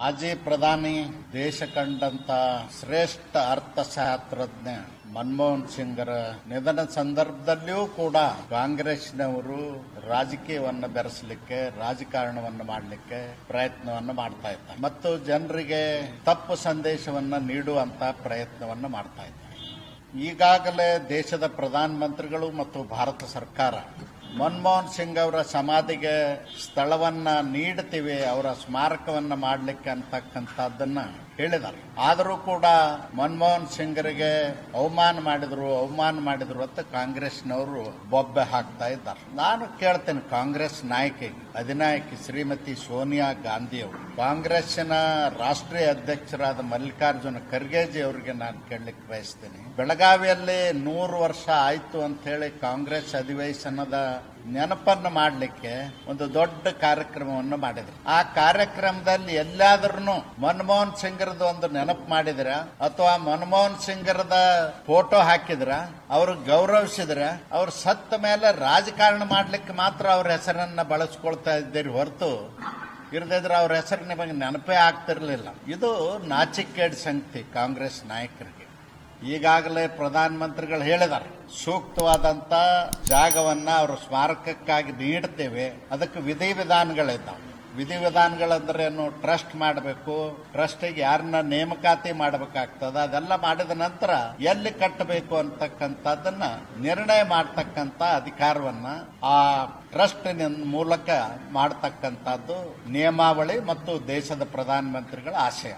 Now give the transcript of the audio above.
ಮಾಜಿ ಪ್ರಧಾನಿ ದೇಶ ಕಂಡಂತ ಶ್ರೇಷ್ಠ ಅರ್ಥಶಾಸ್ತ್ರಜ್ಞ ಮನಮೋಹನ್ ಸಿಂಗ್ರ ನಿಧನ ಸಂದರ್ಭದಲ್ಲಿಯೂ ಕೂಡ ಕಾಂಗ್ರೆಸ್ನವರು ರಾಜಕೀಯವನ್ನು ಬೆರೆಸಲಿಕ್ಕೆ, ರಾಜಕಾರಣವನ್ನು ಮಾಡಲಿಕ್ಕೆ ಪ್ರಯತ್ನವನ್ನು ಮಾಡ್ತಾ ಇದ್ದಾರೆ. ಮತ್ತು ಜನರಿಗೆ ತಪ್ಪು ಸಂದೇಶವನ್ನು ನೀಡುವಂತ ಪ್ರಯತ್ನವನ್ನು ಮಾಡ್ತಾ ಇದ್ದಾರೆ. ಈಗಾಗಲೇ ದೇಶದ ಪ್ರಧಾನಮಂತ್ರಿಗಳು ಮತ್ತು ಭಾರತ ಸರ್ಕಾರ ಮನಮೋಹನ್ ಸಿಂಗ್ ಅವರ ಸಮಾಧಿಗೆ ಸ್ಥಳವನ್ನ ನೀಡ್ತೀವಿ ಅವರ ಸ್ಮಾರಕವನ್ನ ಮಾಡಲಿಕ್ಕೆ ಅಂತಕ್ಕಂಥದ್ದನ್ನ ಹೇಳಿದ್ದಾರೆ. ಆದರೂ ಕೂಡ ಮನಮೋಹನ್ ಸಿಂಗರಿಗೆ ಅವಮಾನ ಮಾಡಿದ್ರು ಅವಮಾನ ಮಾಡಿದ್ರು ಅಂತ ಕಾಂಗ್ರೆಸ್ನವರು ಬೊಬ್ಬೆ ಹಾಕ್ತಾ ಇದ್ದಾರೆ. ನಾನು ಕೇಳ್ತೇನೆ ಕಾಂಗ್ರೆಸ್ ನಾಯಕಿ, ಅಧಿನಾಯಕಿ ಶ್ರೀಮತಿ ಸೋನಿಯಾ ಗಾಂಧಿ ಅವರು ಕಾಂಗ್ರೆಸ್ಸಿನ ರಾಷ್ಟ್ರೀಯ ಅಧ್ಯಕ್ಷರಾದ ಮಲ್ಲಿಕಾರ್ಜುನ ಖರ್ಗೆಜಿ ಅವರಿಗೆ ನಾನು ಕೇಳಲಿಕ್ಕೆ ಬಯಸ್ತೇನೆ. ಬೆಳಗಾವಿಯಲ್ಲಿ ನೂರು ವರ್ಷ ಆಯ್ತು ಅಂತ ಹೇಳಿ ಕಾಂಗ್ರೆಸ್ ಅಧಿವೇಶನದ ನೆನಪನ್ನು ಮಾಡಲಿಕ್ಕೆ ಒಂದು ದೊಡ್ಡ ಕಾರ್ಯಕ್ರಮವನ್ನು ಮಾಡಿದ್ರು. ಆ ಕಾರ್ಯಕ್ರಮದಲ್ಲಿ ಎಲ್ಲಾದ್ರೂ ಮನಮೋಹನ್ ಸಿಂಗ್ರದ ಒಂದು ನೆನಪು ಮಾಡಿದ್ರ? ಅಥವಾ ಮನಮೋಹನ್ ಸಿಂಗರದ ಫೋಟೋ ಹಾಕಿದ್ರ? ಅವರು ಗೌರವಿಸಿದ್ರ? ಅವ್ರು ಸತ್ತ ಮೇಲೆ ರಾಜಕಾರಣ ಮಾಡ್ಲಿಕ್ಕೆ ಮಾತ್ರ ಅವ್ರ ಹೆಸರನ್ನ ಬಳಸ್ಕೊಳ್ತಾ ಇದ್ದೀರಿ ಹೊರತು. ಇರದಿದ್ರೆ ಅವ್ರ ಹೆಸರು ನಿಮಗೆ ನೆನಪೇ ಆಗ್ತಿರ್ಲಿಲ್ಲ. ಇದು ನಾಚಿಕೇಡ್ ಸಂಗತಿ ಕಾಂಗ್ರೆಸ್ ನಾಯಕರಿಗೆ. ಈಗಾಗಲೇ ಪ್ರಧಾನಮಂತ್ರಿಗಳು ಹೇಳಿದ್ದಾರೆ, ಸೂಕ್ತವಾದಂತ ಜಾಗವನ್ನ ಅವರು ಸ್ಮಾರಕಕ್ಕಾಗಿ ನೀಡ್ತೇವೆ. ಅದಕ್ಕೆ ವಿಧಿವಿಧಾನಗಳಿದ್ದಾವೆ. ವಿಧಿವಿಧಾನಗಳಂದ್ರೇನು? ಟ್ರಸ್ಟ್ ಮಾಡಬೇಕು. ಟ್ರಸ್ಟಿಗೆ ಯಾರನ್ನ ನೇಮಕಾತಿ ಮಾಡಬೇಕಾಗ್ತದ. ಅದೆಲ್ಲ ಮಾಡಿದ ನಂತರ ಎಲ್ಲಿ ಕಟ್ಟಬೇಕು ಅಂತಕ್ಕಂಥದ್ದನ್ನ, ನಿರ್ಣಯ ಮಾಡತಕ್ಕಂತ ಅಧಿಕಾರವನ್ನ ಆ ಟ್ರಸ್ಟ್ ಮೂಲಕ ಮಾಡತಕ್ಕಂಥದ್ದು ನಿಯಮಾವಳಿ ಮತ್ತು ದೇಶದ ಪ್ರಧಾನಮಂತ್ರಿಗಳ ಆಶಯ.